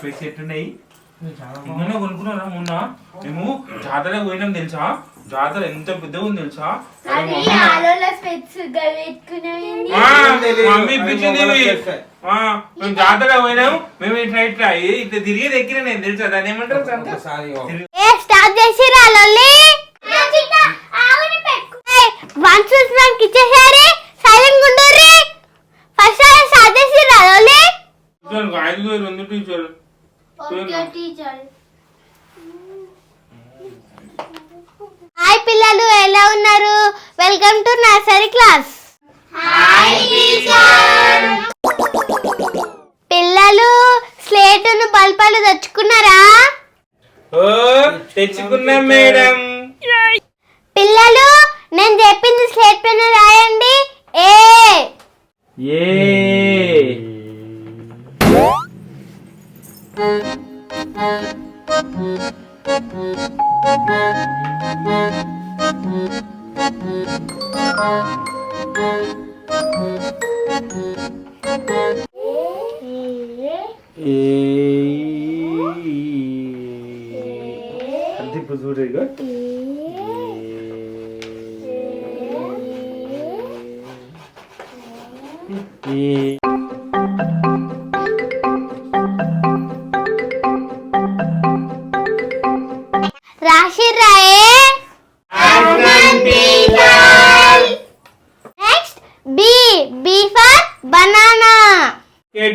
స్పెట్స్ ఎట్టున్నాయి మొన్న కొనుక్కున్నారా మొన్న? మేము జాతర పోయినాం తెలుసా? జాతర ఎంత పెద్దగా ఉంది తెలుసా? మేము జాతర పోయినాం మేము ఇట్లా ఇట్లా ఇట్లా తిరిగేది ఎక్కిన నేను తెలుసా? దాన్ని ఏమంటారు? క్లాస్. పిల్లలు స్లేటును బల్పాలు తెచ్చుకున్నారా? ఓ తెచ్చుకున్నాం మేడం. అంతే ఇప్పుడు చూడు ఇగో ఏ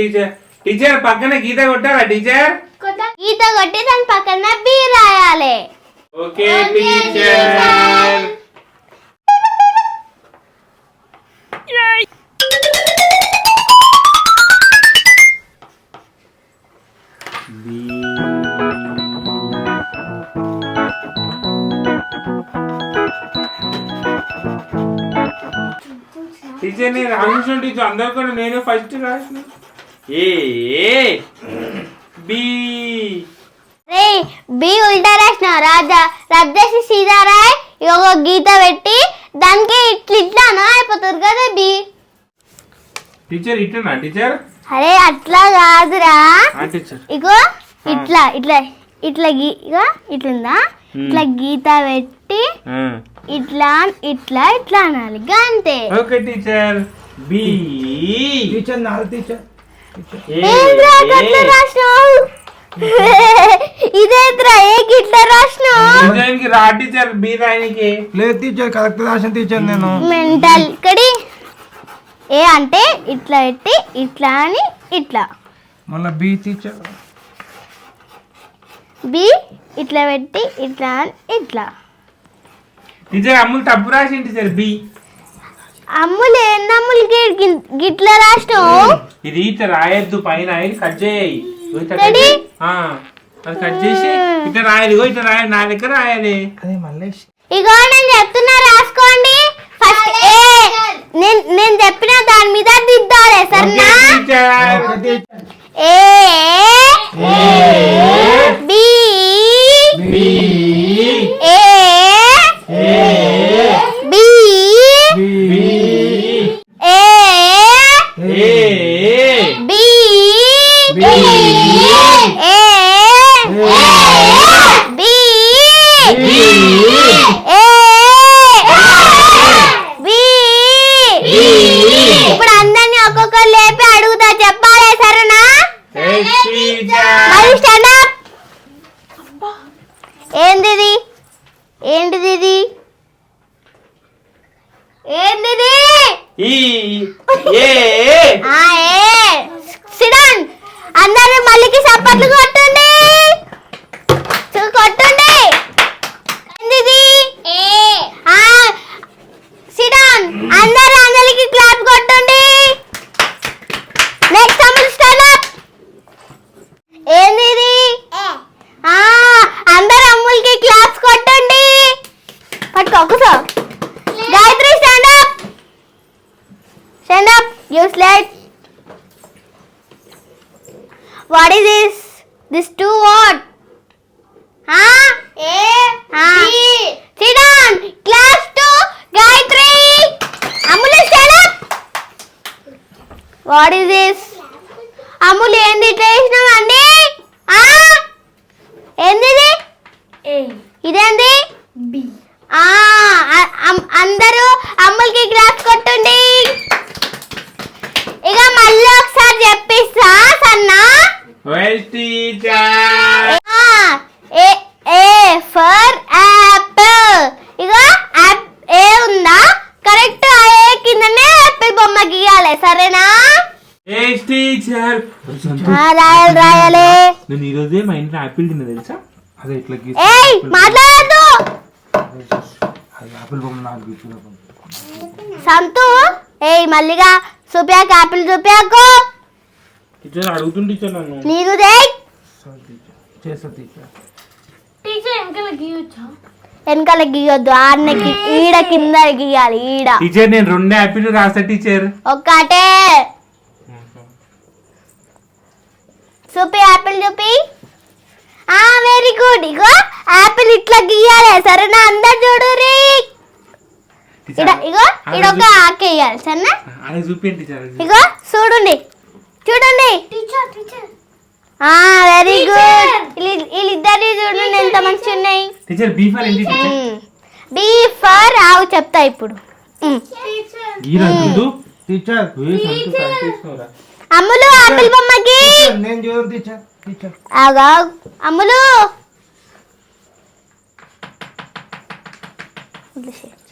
టీచర్ టీచర్ పక్కన గీత కొట్టారా టీచర్ ఈత కొట్టి దాని పక్కన బి రాయాలి. ఓకే టీచర్ టీచర్ నేను రాసిన టీచర్ అందరు కూడా నేను ఫస్ట్ రాసిన. A B. రే బి ఉల్టా రాసిన రాజా రబ్ చేసి సీదా రాయ్ ఒక గీత పెట్టి దానికి ఇట్లా ఇట్లానా అయిపోతుంది కదా బి. Teacher ఇట్టనా teacher? అరే అట్లా కాదురా. ఆ టీచర్. ఇగో ఇట్లా ఇట్లా ఇట్లా గీ ఇగో ఇట్లుందా? ఇట్లా గీత పెట్టి ఇట్లా ఇట్లా ఇట్లా అనాలి అంతే ఓకే టీచర్. బి. టీచర్ నాలుగు టీచర్. ఇదేంద్రా ఏ గిట్ల రాసినావు? రా టీచర్ బి రాయనికి లేదు టీచర్ కరెక్ట్ రాసిన టీచర్ నేను. మెంటల్ ఇక్కడి. ఏ అంటే ఇట్లా పెట్టి ఇట్లా అని ఇట్లా. మళ్ళీ బి టీచర్ బి ఇట్లా పెట్టి ఇట్లా అని ఇట్లా. టీచర్ అమ్ములు తప్పు రాసింది టీచర్ బి. అమ్ములు ఏంది అమ్ములు గి- గి- గిట్ల రాసినావు? ఇది ఇట్లా రాయొద్దు పైన ఇది కట్ చేయి. ఆ, అది కట్ చేసి ఇట్లా రాయాలి ఇగో ఇట్లా రాయాలి నా దగ్గర రాయాలి అదే మళ్ళీ ఇగో నేను చెప్తున్నా రాసుకోండి. ఫస్ట్ ఏ నేను నేను చెప్పిన దాని మీద దిద్దాలి సరేనా? A B B A B B A A B B A B B A B ఇప్పుడు అందరినీ ఒక్కొక్కరు లేపి అడుగుతా చెప్పాలి సరేనా ఎస్ టీచర్ మరి స్టాండ్ అప్ ఏంటిది ఏంటిది ఇది ఏంటిది ఈ ఏ ఆ ఏ సిడన్ అందరూ మళ్ళీకి చప్పట్లు కొట్టండి చూ- కొట్టండి ఏంటిది ఆ సిడన్ అందరూ అందరికి క్లాప్ కొట్టండి నెక్స్ట్ అమ్ములు స్టాండ్ అప్ ఏంటిది ఆ అందరు అమ్ములకి క్లాప్స్ కొట్టండి పట్టుకో కూర్చో Gayathri stand up stand up you slide what is this this two what A sit down class two Gayathri Ammulu stand up what is this Ammulu ఏంది ఇట్లా చేసినావు అండి ఆ ఏంది ఇదేంది ఆ అ- అమ్- అందరూ అమ్ములకి గ్లాస్ కొట్టండి ఇక మళ్ళీ ఒకసారి చెప్పిస్తా సన్నా వెల్ టీచర్ ఆ, ఏ ఏ ఫర్ యాపిల్ ఇక యాప్ ఏ ఉందా కరెక్ట్ ఆ ఏ కిందనే యాపిల్ బొమ్మ గీయాలి సరేనా? టీచర్. రాయాలి రాయాలి. నేను ఈ రోజే మా ఇంట్లో యాపిల్ తిన్నా తెలుసా? అదే ఇట్లా ఏయ్ మాట్లాడద్దు. ఆపిల్ బొమ్మ నాకు. సంతు ఏయ్ మల్లిగా చూపాక యాపిల్ చూపాకు టీచర్ అడుగుతుంది టీచర్ నన్ను. నీకు దేయ్. సరే టీచర్. చేస్తా టీచర్. వెనకాల గీయొద్దు ఆడకి ఈడ కింద గీయాలి ఈడ. టీచర్ నేను రెండు యాపిల్ రాస్తా టీచర్. ఒక్కటే. చూపి యాపిల్ చూపి. ఆ వెరీ గుడ్ ఇగో యాపిల్ ఇట్లా గీయాలి. సరేనా? అందరు చూడురి ఇడ ఇగో ఇడొక సరేనా? చూపించండి టీచర్. అది ఇగో చూడండి. చూడండి. ఆ వెరీ గుడ్ వీళ్ళిద్దరి చూడండి ఎంత మంచిగా ఉన్నాయి. టీచర్ బీ ఫర్ ఏంటి టీచర్ బీ ఫర్ ఆవు చెప్తా ఇప్పుడు. టీచర్? అమ్ములు ఆపిల్ బొమ్మకి. నేను టీచర్ టీచర్ ఆగా అమ్ములు.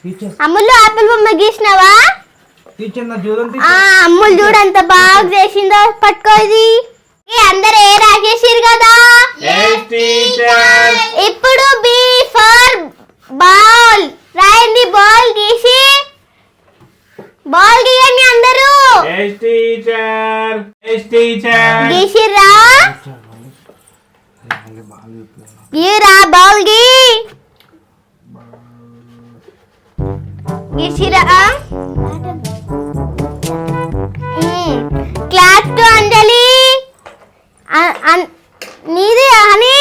టీచర్ అమ్ములు ఆపిల్ బొమ్మ గీసినావా? టీచర్ నా చూడను ఆ టీచర్ అమ్ములు చూడు ఎంత బాగా చేసిందో పట్టుకో ఇది. ఈ అందరు ఏ రాసేసిరు కదా? ఇప్పుడు బి ఫర్ బాల్ రాయండి బాల్ గీసి. బాల్ గీయండి అందరూ. చెప్పాను. గీరా బాల్ గీ. గీసిరా క్లాస్ టు అంజలి. నీది అని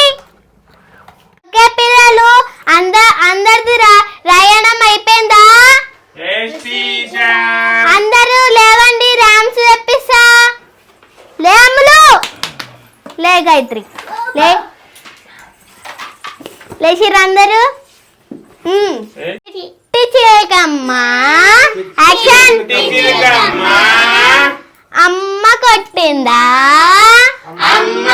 ఓకే పిల్లలు అంద అందరిది రా- రాయడం అయిపోయిందా? అందరూ లేవండి ర్యామ్స్ తెప్పిస్తా లే అమ్ములు. లే గాయత్రి. లే. లేచిర్రు అందరూ. యాక్షన్ అమ్మ కొట్టిందా? అమ్మ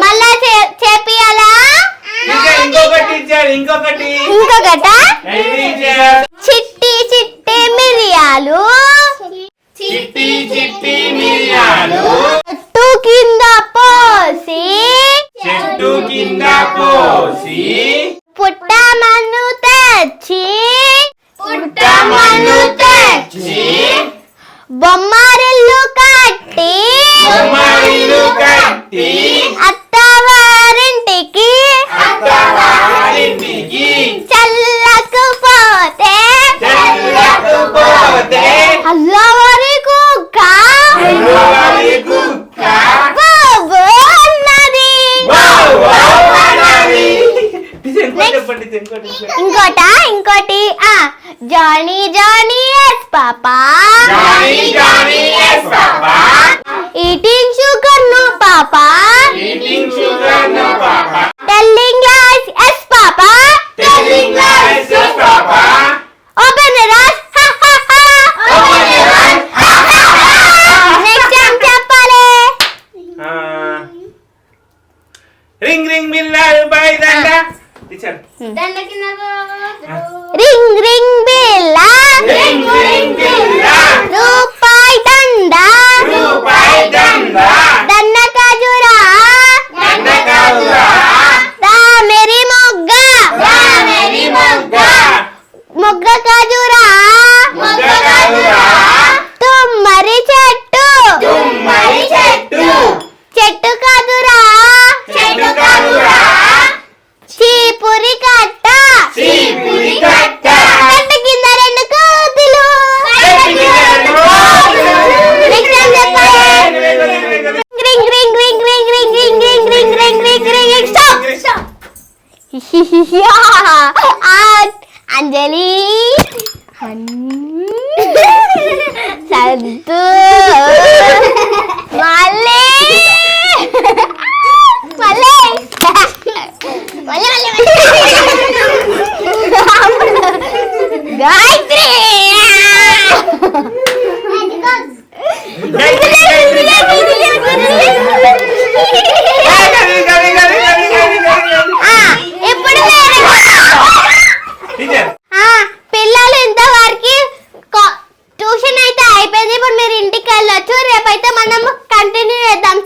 మళ్ళా చే- చేపియాలా? ఇంకా ఇంకొకటి ఇచ్చాడు ఇంకొకటి. ఇంకొకట? ఏంటి ఇచ్చాడు? చిట్టి చిట్టి మిరియాలు. చిట్టి చిట్టి మిరియాలు. చెట్టు కింద పోసి. చెట్టు కింద పోసి. పుట్టమన్ను తెచ్చి. పుట్టమన్ను తెచ్చి. బొమ్మరిల్లు ఇంకోటి ఇంకోటా ఇంకోటి ఆ జానీ జానీ ఎస్ పాపా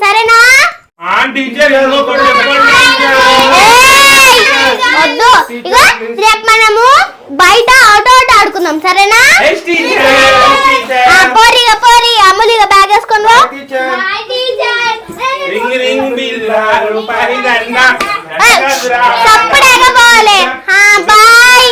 సరేనా? వద్దు. రేపు మనము బయట ఆటో ఆట ఆడుకుందాం సరేనా? పోరి పోరి అమ్ములు బ్యాగ్ వేసుకొని పోవాలి బాయ్